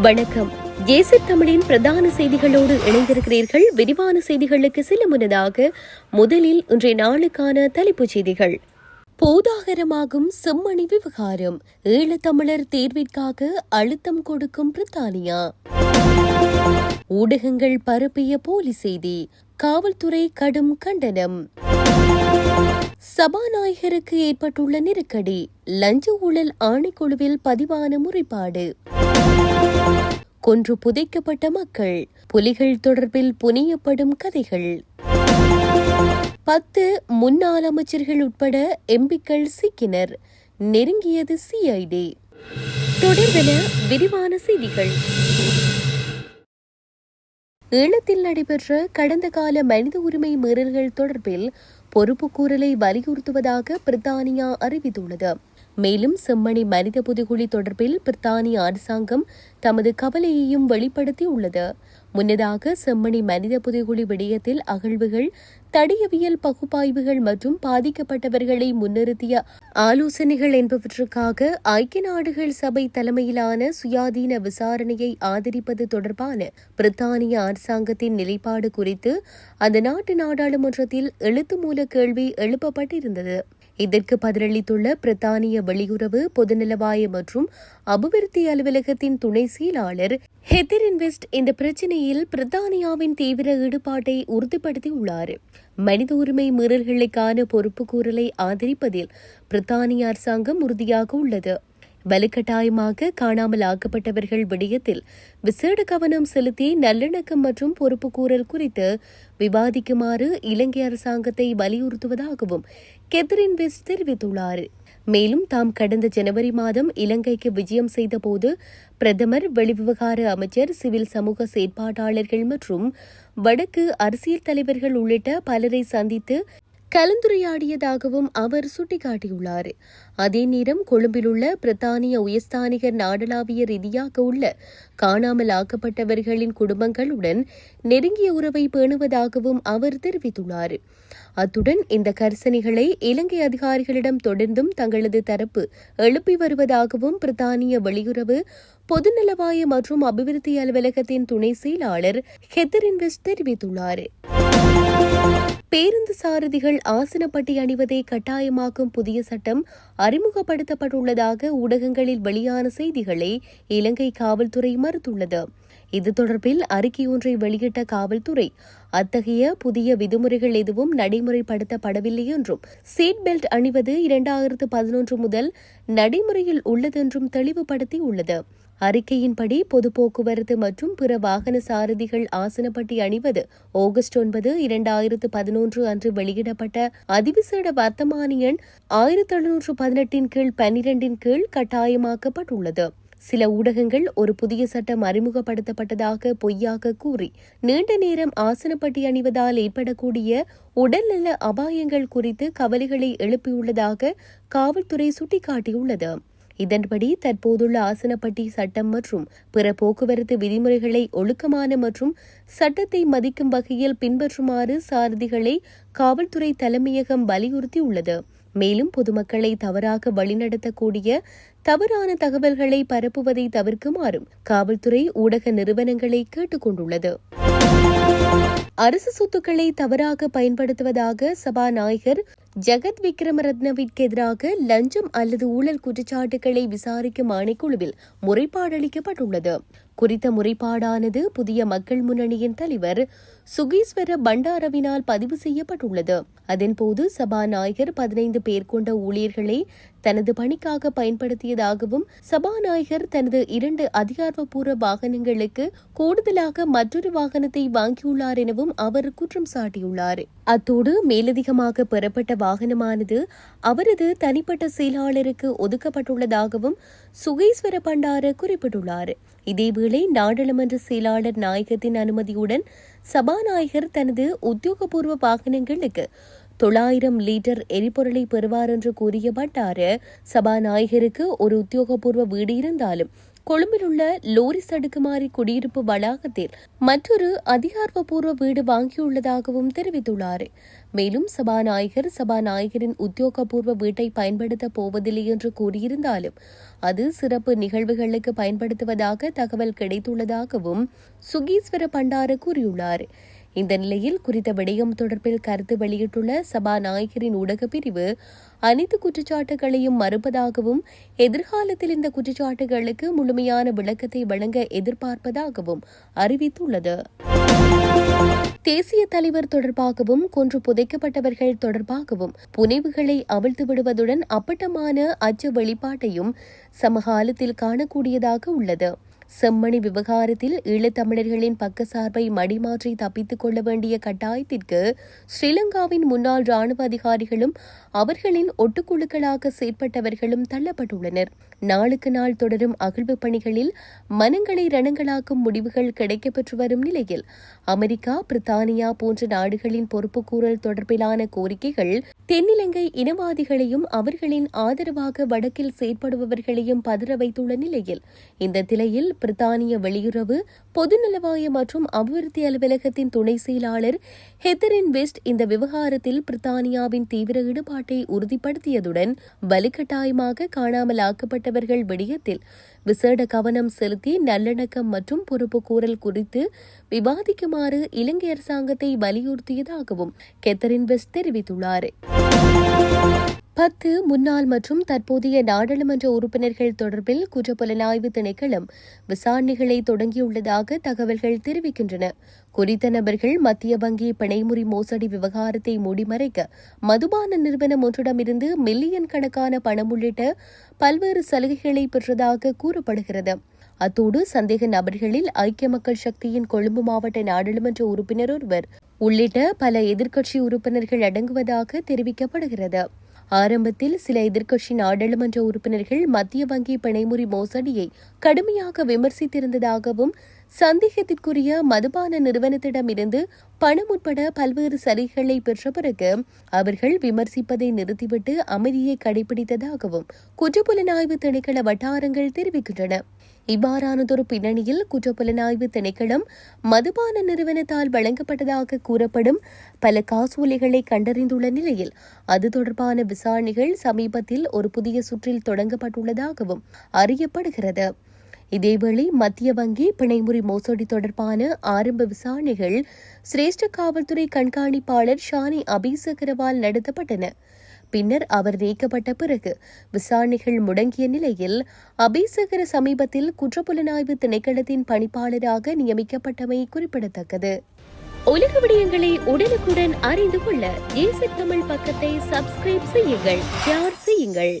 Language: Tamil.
வணக்கம். ஏசி தமிழின் பிரதான செய்திகளோடு இணைந்திருக்கிறீர்கள். விரிவான செய்திகளுக்கு சில முன்னதாக முதலில் இன்றைய நாளுக்கான தலைப்புச் செய்திகள். போதாகரமாகும் செம்மணி விவகாரம். ஈழத்தமிழர் தேர்விற்காக அழுத்தம் கொடுக்கும் பிரித்தானியா. ஊடகங்கள் பரப்பிய போலி செய்தி. காவல்துறை கடும் கண்டனம். சபாநாயகருக்கு ஏற்பட்டுள்ள நெருக்கடி லஞ்ச ஊழல் ஆணைக்குழுவில் பதிவான முறைப்பாடு. கொன்று புதைக்கப்பட்ட மக்கள் புலிகள் தொடர்பில் புனியப்படும் கதைகள். பத்து முன்னாள் அமைச்சர்கள் உட்பட எம்பிக்கள் சிக்கினர் நெருங்கியது சிஐடி தொடர்பென விரிவான செய்திகள். ஈழத்தில் நடைபெற்ற கடந்த கால மனித உரிமை மீறல்கள் தொடர்பில் பொறுப்புக்கூறலை வலியுறுத்துவதாக பிரித்தானியா அறிவித்துள்ளது. மேலும் செம்மணி மனித புதுகுழி தொடர்பில் பிரித்தானிய அரசாங்கம் தமது கவலையையும் வெளிப்படுத்தியுள்ளது. முன்னதாக செம்மணி மனித புதைகுழி விடயத்தில் அகழ்வுகள் தடியவியல் பகுப்பாய்வுகள் மற்றும் பாதிக்கப்பட்டவர்களை முன்னிறுத்திய ஆலோசனைகள் என்பவற்றுக்காக ஐக்கிய நாடுகள் சபை தலைமையிலான சுயாதீன விசாரணையை ஆதரிப்பது தொடர்பான பிரித்தானிய அரசாங்கத்தின் நிலைப்பாடு குறித்து அந்த நாட்டு நாடாளுமன்றத்தில் எழுத்து மூல கேள்வி எழுப்பப்பட்டிருந்தது. இதற்கு பதிலளித்துள்ள பிரித்தானிய வெளியுறவு பொதுநலவாய மற்றும் அபிவிருத்தி அலுவலகத்தின் துணை செயலாளர் ஹெத்தர் இன்வெஸ்ட் இந்த பிரச்சினையில் பிரித்தானியாவின் தீவிர ஈடுபாட்டை உறுதிப்படுத்தியுள்ளார். மனித உரிமை மீறல்களுக்கான பொறுப்புக்கூறலை ஆதரிப்பதில் பிரித்தானிய அரசாங்கம் உறுதியாக உள்ளது. வலுக்கட்டாயமாக காணாமல் ஆக்கப்பட்டவர்கள் விடயத்தில் விசேட கவனம் செலுத்தி நல்லிணக்கம் மற்றும் பொறுப்புக்கூறல் குறித்து விவாதிக்குமாறு இலங்கை அரசாங்கத்தை வலியுறுத்துவதாகவும் கெத்ரின் வெஸ்ட் தெரிவித்துள்ளார். மேலும் தாம் கடந்த ஜனவரி மாதம் இலங்கைக்கு விஜயம் செய்தபோது பிரதமர் வெளிவிவகார அமைச்சர் சிவில் சமூக செயற்பாட்டாளர்கள் மற்றும் வடக்கு அரசியல் தலைவர்கள் உள்ளிட்ட பலரை சந்தித்து கலந்துரையாடியதாகவும் அவர் சுட்டிக்காட்டியுள்ளார். அதே நேரம் கொழும்பிலுள்ள பிரித்தானிய உயர்ஸ்தானிகர் நாடளாவிய ரீதியாக உள்ள காணாமல் ஆக்கப்பட்டவர்களின் குடும்பங்களுடன் நெருங்கிய உறவை பேணுவதாகவும் அவர் தெரிவித்துள்ளார். அத்துடன் இந்த கர்சனைகளை இலங்கை அதிகாரிகளிடம் தொடர்ந்தும் தங்களது தரப்பு எழுப்பி வருவதாகவும் பிரித்தானிய வெளியுறவு பொதுநலவாய மற்றும் அபிவிருத்தி அலுவலகத்தின் துணை செயலாளர் ஹெத்தர் இன்வெஸ்ட் தெரிவித்துள்ளார். பேருந்து சாரதிகள் ஆசனப்பட்டி அணிவதை கட்டாயமாக்கும் புதிய சட்டம் அறிமுகப்படுத்தப்பட்டுள்ளதாக ஊடகங்களில் வெளியான செய்திகளை இலங்கை காவல்துறை மறுத்துள்ளது. இது தொடர்பில் அறிக்கை ஒன்றை வெளியிட்ட காவல்துறை அத்தகைய புதிய விதிமுறைகள் எதுவும் நடைமுறைப்படுத்தப்படவில்லை என்றும் சீட் பெல்ட் அணிவது இரண்டாயிரத்து பதினொன்று முதல் நடைமுறையில் உள்ளதென்றும் தெளிவுபடுத்தியுள்ளது. அறிக்கையின்படி பொது போக்குவரத்து மற்றும் பிற வாகன சாரதிகள் ஆசனப்பட்டி அணிவது ஆகஸ்ட் ஒன்பது இரண்டாயிரத்து பதினொன்று அன்று வெளியிடப்பட்ட அதிவிசேட வர்த்தமானி எண் ஆயிரத்தி எழுநூற்று பதினெட்டின் கீழ் பன்னிரண்டின் கீழ் கட்டாயமாக்கப்பட்டுள்ளது. சில ஊடகங்கள் ஒரு புதிய சட்டம் அறிமுகப்படுத்தப்பட்டதாக பொய்யாக கூறி நீண்ட நேரம் ஆசனப்பட்டி அணிவதால் ஏற்படக்கூடிய உடல்நல அபாயங்கள் குறித்து கவலைகளை எழுப்பியுள்ளதாக காவல்துறை சுட்டிக்காட்டியுள்ளது. இதன்படி தற்போதுள்ள ஆசனப்பட்டி சட்டம் மற்றும் பிற போக்குவரத்து விதிமுறைகளை ஒழுக்கமான மற்றும் சட்டத்தை மதிக்கும் வகையில் பின்பற்றுமாறு சாரதிகளை காவல்துறை தலைமையகம் வலியுறுத்தியுள்ளது. மேலும் பொதுமக்களை தவறாக வழிநடத்தக்கூடிய தவறான தகவல்களை பரப்புவதை தவிர்க்குமாறும் காவல்துறை ஊடக நிறுவனங்களை கேட்டுக் கொண்டுள்ளது அரசு சொத்துக்களை தவறாக பயன்படுத்துவதாக சபாநாயகர் ஜெகத் விக்ரமரத்னவிற்கு எதிராக லஞ்சம் அல்லது ஊழல் குற்றச்சாட்டுகளை விசாரிக்கும் ஆணைக்குழுவில் முறைப்பாடு அளிக்கப்பட்டுள்ளது குறித்த முறைப்பாடானது புதிய மக்கள் முன்னணியின் தலைவர் சுகீஸ்வர பண்டாரவினால் பதிவு செய்யப்பட்டுள்ளது. அதன்போது சபாநாயகர் பதினைந்து பேர் கொண்ட ஊழியர்களை தனது பணிக்காக பயன்படுத்தியதாகவும் சபாநாயகர் தனது இரண்டு அதிகாரப்பூர்வ வாகனங்களுக்கு கூடுதலாக மற்றொரு வாகனத்தை வாங்கியுள்ளார் எனவும் அவர் குற்றம் சாட்டியுள்ளார். அத்தோடு மேலதிகமாக பெறப்பட்ட வாகனமானது அவரது தனிப்பட்ட செயலாளருக்கு ஒதுக்கப்பட்டுள்ளதாகவும் சுகேஸ்வர பண்டார குறிப்பிட்டுள்ளார். இதேவேளை நாடாளுமன்ற செயலாளர் நாயகத்தின் அனுமதியுடன் சபாநாயகர் தனது உத்தியோகபூர்வ வாகனங்களுக்கு தொள்ளாயிரம் லிட்டர் எரிபொருளை பெறுவார் என்று கூறிய பட்டார சபாநாயகருக்கு ஒரு உத்தியோகபூர்வ வீடு இருந்தாலும் கொழும்பில் உள்ள லோரிஸ் அடுக்குமாறி குடியிருப்பு வளாகத்தில் மற்றொரு அதிகாரப்பூர்வ வீடு வாங்கியுள்ளதாகவும் தெரிவித்துள்ளார். மேலும் சபாநாயகர் சபாநாயகரின் உத்தியோகபூர்வ வீட்டை பயன்படுத்த போவதில்லை என்று கூறியிருந்தாலும் அது சிறப்பு நிகழ்வுகளுக்கு பயன்படுத்துவதாக தகவல் கிடைத்துள்ளதாகவும் சுகீஸ்வர பண்டார கூறியுள்ளார். இந்த நிலையில் குறித்த விடயம் தொடர்பில் கருத்து வெளியிட்டுள்ள சபாநாயகரின் ஊடகப் பிரிவு அனைத்து குற்றச்சாட்டுகளையும் மறுப்பதாகவும் எதிர்காலத்தில் இந்த குற்றச்சாட்டுகளுக்கு முழுமையான விளக்கத்தை வழங்க எதிர்பார்ப்பதாகவும் அறிவித்துள்ளது. தேசிய தலைவர் தொடர்பாகவும் கொன்று புதைக்கப்பட்டவர்கள் தொடர்பாகவும் புனைவுகளை அவிழ்த்து விடுவதுடன் அப்பட்டமான அச்ச வெளிப்பாட்டையும் சமகாலத்தில் காணக்கூடியதாக உள்ளது. செம்மணி விவகாரத்தில் ஈழத்தமிழர்களின் பக்கசார்பை மடிமாற்றி தப்பித்துக் கொள்ள வேண்டிய கட்டாயத்திற்கு ஸ்ரீலங்காவின் முன்னாள் ராணுவ அதிகாரிகளும் அவர்களின் ஒட்டுக்குழுக்களாக செயற்பட்டவர்களும் தள்ளப்பட்டுள்ளனர். நாளுக்கு நாள் தொடரும் அகழ்வு பணிகளில் மனங்களை ரணங்களாக்கும் முடிவுகள் கிடைக்கப்பெற்று வரும் நிலையில் அமெரிக்கா பிரித்தானியா போன்ற நாடுகளின் பொறுப்புக்கூறல் தொடர்பிலான கோரிக்கைகள் தென்னிலங்கை இனவாதிகளையும் அவர்களின் ஆதரவாக வடக்கில் செயற்படுபவர்களையும் பதற வைத்துள்ள நிலையில் இந்த நிலையில் பிரித்தானிய வெளியுறவு பொதுநலவாய மற்றும் அபிவிருத்தி அலுவலகத்தின் துணை செயலாளர் ஹெத்தரின் வெஸ்ட் இந்த விவகாரத்தில் பிரித்தானியாவின் தீவிர ஈடுபாட்டை உறுதிப்படுத்தியதுடன் வலுக்கட்டாயமாக காணாமல் ஆக்கப்பட்டவர்கள் விடயத்தில் விசேட கவனம் செலுத்தி நல்லிணக்கம் மற்றும் பொறுப்புக்கூறல் குறித்து விவாதிக்குமாறு இலங்கை அரசாங்கத்தை வலியுறுத்தியதாகவும் கெத்தரின் வெஸ்ட் தெரிவித்துள்ளார். பத்து முன்னாள் மற்றும் தற்போதைய நாடாளுமன்ற உறுப்பினர்கள் தொடர்பில் குற்றப்புலனாய்வு திணைக்களம் விசாரணைகளை தொடங்கியுள்ளதாக தகவல்கள் தெரிவிக்கின்றன. குறித்த நபர்கள் மத்திய வங்கி பிணைமுறி மோசடி விவகாரத்தை மூடிமறைக்க மதுபான நிறுவனம் ஒன்றிடமிருந்து மில்லியன் கணக்கான பணம் உள்ளிட்ட பல்வேறு சலுகைகளை பெற்றதாக கூறப்படுகிறது. அத்தோடு சந்தேக நபர்களில் ஐக்கிய மக்கள் சக்தியின் கொழும்பு மாவட்ட நாடாளுமன்ற உறுப்பினர் ஒருவர் உள்ளிட்ட பல எதிர்க்கட்சி உறுப்பினர்கள் அடங்குவதாக தெரிவிக்கப்படுகிறது. ஆரம்பத்தில் சில எதிர்க்கட்சி நாடாளுமன்ற உறுப்பினர்கள் மத்திய வங்கி பிணைமுறி மோசடியை கடுமையாக விமர்சித்திருந்ததாகவும் சந்தேகத்திற்குரிய மதுபான நிறுவனத்திடமிருந்து பணம் உட்பட பல்வேறு சலுகைகளை பெற்ற பிறகு அவர்கள் விமர்சிப்பதை நிறுத்திவிட்டு அமைதியை கடைபிடித்ததாகவும் குற்றப்புலனாய்வு திணைக்கள வட்டாரங்கள் தெரிவிக்கின்றன. இவ்வாறானதொரு பின்னணியில் குற்றப்புலனாய்வு திணைக்களம் மதுபான நிறுவனத்தால் வழங்கப்பட்டதாக கூறப்படும் பல காசோலைகளை கண்டறிந்துள்ள நிலையில் அது தொடர்பான விசாரணைகள் சமீபத்தில் ஒரு புதிய சுற்றில் தொடங்கப்பட்டுள்ளதாகவும் அறியப்படுகிறது. இதேவேளை மத்திய வங்கி பிணைமுறை மோசடி தொடர்பான ஆரம்ப விசாரணைகள் சிரேஷ்ட காவல்துறை கண்காணிப்பாளர் ஷானி அபிசகரவால் நடத்தப்பட்டன. பின்னர் அவர் நீக்கப்பட்ட பிறகு விசாரணைகள் முடங்கிய நிலையில் அபிசகர சமீபத்தில் குற்றப்புலனாய்வு திணைக்களத்தின் பணிப்பாளராக நியமிக்கப்பட்டமை குறிப்பிடத்தக்கது. உலக விடயங்களை உடனுக்குடன் அறிந்து கொள்ள ஏசி தமிழ் பக்கத்தை சப்ஸ்கிரைப் செய்யுங்கள் ஷேர் செய்யுங்கள்.